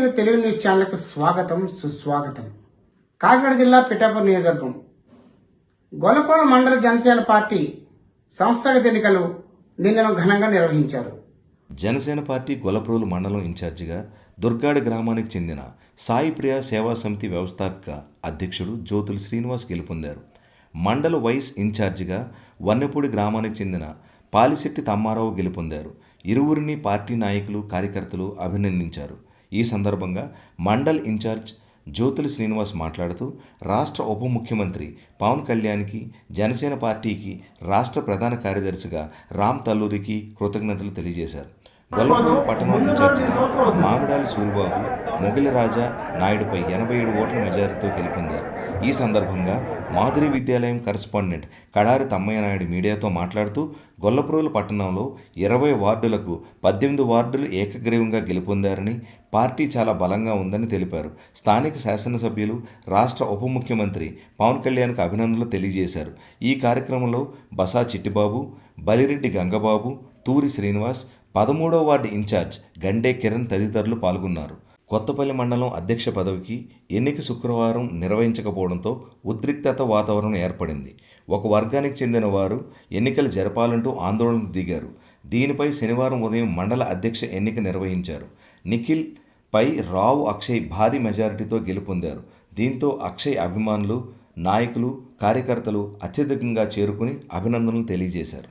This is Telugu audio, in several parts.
టీవీ తెలుగు న్యూస్ ఛానల్కు స్వాగతం సుస్వాగతం. కాకినాడ జిల్లా పిఠాపూర్ నియోజకవర్గం. గొల్లపాల మండల జనసేన పార్టీ సంస్థాగత ఎన్నికలు నిన్నను ఘనంగా నిర్వహించారు. జనసేన పార్టీ గొలప్రోలు మండలం ఇన్ఛార్జిగా దుర్గాడి గ్రామానికి చెందిన సాయి ప్రియ సేవా సమితి వ్యవస్థాపిక అధ్యక్షుడు జ్యోతులు శ్రీనివాస్ గెలుపొందారు. మండల వైస్ ఇన్ఛార్జిగా వన్నెపూడి గ్రామానికి చెందిన పాలిశెట్టి తమ్మారావు గెలుపొందారు. ఇరువురిని పార్టీ నాయకులు కార్యకర్తలు అభినందించారు. ఈ సందర్భంగా మండల్ ఇన్ఛార్జ్ జ్యోతుల శ్రీనివాస్ మాట్లాడుతూ రాష్ట్ర ఉప ముఖ్యమంత్రి పవన్ కళ్యాణ్కి జనసేన పార్టీకి రాష్ట్ర ప్రధాన కార్యదర్శిగా రామ్ తల్లూరికి కృతజ్ఞతలు తెలియజేశారు. గొల్లపూర్ పట్టణం ఇన్ఛార్జిగా మామిడాలి సూరిబాబు మొగిలి రాజా నాయుడుపై ఎనభై ఏడు ఓట్ల మెజారిటీతో గెలుపొందారు. ఈ సందర్భంగా మాధురి విద్యాలయం కరస్పాండెంట్ కడారి తమ్మయ్య నాయుడు మీడియాతో మాట్లాడుతూ గొల్లప్రోలు పట్టణంలో ఇరవై వార్డులకు పద్దెనిమిది వార్డులు ఏకగ్రీవంగా గెలుపొందారని పార్టీ చాలా బలంగా ఉందని తెలిపారు. స్థానిక శాసనసభ్యులు రాష్ట్ర ఉప ముఖ్యమంత్రి పవన్ కళ్యాణ్కు అభినందనలు తెలియజేశారు. ఈ కార్యక్రమంలో బసా చిట్టిబాబు బలిరెడ్డి గంగబాబు తూరి శ్రీనివాస్ పదమూడవ వార్డు ఇన్ఛార్జ్ గండే కిరణ్ తదితరులు పాల్గొన్నారు. కొత్తపల్లి మండలం అధ్యక్ష పదవికి ఎన్నిక శుక్రవారం నిర్వహించకపోవడంతో ఉద్రిక్తత వాతావరణం ఏర్పడింది. ఒక వర్గానికి చెందిన వారు ఎన్నికలు జరపాలంటూ ఆందోళనకు దిగారు. దీనిపై శనివారం ఉదయం మండల అధ్యక్ష ఎన్నిక నిర్వహించారు. నిఖిల్ పై రావు అక్షయ్ భారీ మెజారిటీతో గెలుపొందారు. దీంతో అక్షయ్ అభిమానులు నాయకులు కార్యకర్తలు అత్యధికంగా చేరుకుని అభినందనలు తెలియజేశారు.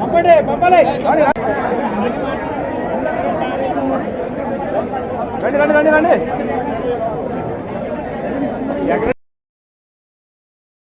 పంపడే పంపలే రండి రండి రండి రండి. ఎక్కడ